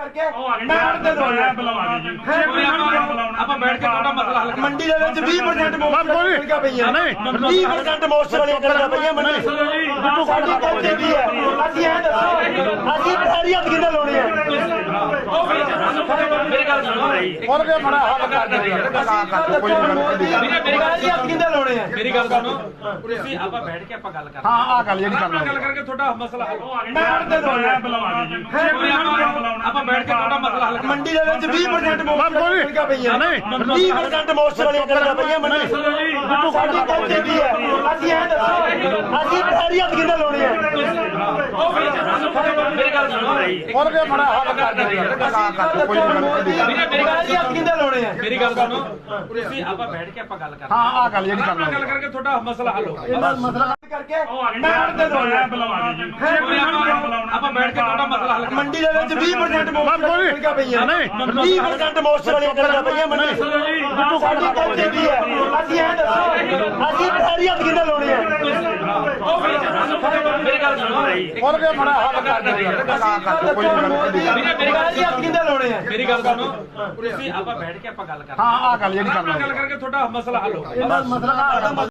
ਕਰਕੇ ਬੈਠ ਦੇ ਦੋ ਆਪਾਂ ਬੈਠ ਕੇ ਤੁਹਾਡਾ ਮਸਲਾ ਹੱਲ ਮੰਡੀ ਦੇ ਵਿੱਚ 20% ਮੋਸਟਰ ਵਾਲੀਆਂ ਕਣਕਾਂ ਪਈਆਂ। ਨਹੀਂ। 20% ਮੋਸਟਰ ਵਾਲੀਆਂ ਕਣਕਾਂ ਪਈਆਂ ਮੰਡੀ ਸਾਡੀ ਪਹੁੰਚੇ ਦੀ ਹੈ ਅਸੀਂ ਇਹ ਦੱਸੋ ਅਸੀਂ ਪੈਰੀ ਹੱਥ ਕਿੰਨੇ ਲਾਉਣੇ ਆ? ਮੇਰੀ ਗੱਲ ਸੁਣੋ। ਖੋਲ ਕੇ ਬੜਾ ਹੱਲ ਕਰ ਦੇ ਕੋਈ ਲਾਉਣੇ ਆ ਮੇਰੀ ਗੱਲ ਸੁਣੋ। ਤੁਸੀਂ ਆਪਾਂ ਬੈਠ ਕੇ ਆਪਾਂ ਗੱਲ ਕਰਦੇ ਹਾਂ ਆ ਗੱਲ ਜਿਹੜੀ ਕਰਨਾ ਗੱਲ ਕਰਕੇ ਤੁਹਾਡਾ ਮਸਲਾ ਹੱਲ ਬੈਠ ਦੇ ਦੋ ਆਪਾਂ ਬੈਠ ਕੇ ਤੁਹਾਡਾ ਮਸਲਾ ਹੱਲ ਮੰਡੀ ਦੇ ਵਿੱਚ 20% ਮੋਸਟਰ ਵਾਲੀਆਂ ਕਣਕਾਂ ਪਈਆਂ ਨਹੀਂ। 20% ਮੋਸਟਰ ਵਾਲੀਆਂ ਕਣਕਾਂ ਪਈਆਂ ਮੰਡੀ। ਸਾਡੀ ਪਹੁੰਚੇ ਦੀ ਹੈ? ਅਸੀਂ ਪੈਰੀ ਹੱਥ ਕਿੰਨੇ ਲਾਉਣੇ ਆ ਮੇਰੀ ਗੱਲ ਸੁਣੋ। ਖੋਲ ਕੇ ਬੜਾ ਹੱਲ ਕਰ ਦੇ ਕੋਈ ਪੈਰੀ ਹੱਥ ਕਿੰਨੇ ਲਾਉਣੇ ਆ ਮੇਰੀ ਗੱਲ ਸੁਣੋ। ਤੁਸੀਂ ਆਪਾਂ ਬੈਠ ਕੇ ਆਪਾਂ ਗੱਲ ਕਰਦੇ ਹਾਂ ਆ ਗੱਲ ਜਿਹੜੀ ਆਪਾਂ ਕਰਨਾ ਗੱਲ ਕਰਕੇ ਤੁਹਾਡਾ ਮਸਲਾ ਹੱਲ ਮਸਲਾ ਕਰਕੇ ਆਪਾਂ ਬੈਠ ਕੇ ਤੁਹਾਡਾ ਮਸਲਾ ਹੱਲ ਮੰਡੀ ਦੇ ਵਿੱਚ 20% ਮੋਸਟਰ ਪਈਆਂ। ਨਹੀਂ। 20% ਮੋਸਟਰ ਵਾਲੀਆਂ ਕਣਕਾਂ ਪਈਆਂ ਮੰਡੀ ਸਾਡੀ ਪਹੁੰਚੇ ਦੀ ਹੈ। ਅਸੀਂ ਇਹ ਦੱਸੋ ਅਸੀਂ ਹੱਥ ਲਾਉਣੇ ਆ ਬੜਾ ਹੱਲ ਕਰ ਦੇ ਕੋਈ ਹੱਥ ਲਾਉਣੇ ਆ ਮੇਰੀ ਗੱਲ ਸੁਣੋ ਤੁਸੀਂ ਆਪਾਂ ਬੈਠ ਕੇ ਆਪਾਂ ਗੱਲ ਕਰਦੇ ਹਾਂ। ਆ ਗੱਲ ਜਿਹੜੀ ਕਰਨਾ। ਗੱਲ ਕਰਕੇ ਤੁਹਾਡਾ ਮਸਲਾ ਹੱਲ ਮਸਲਾ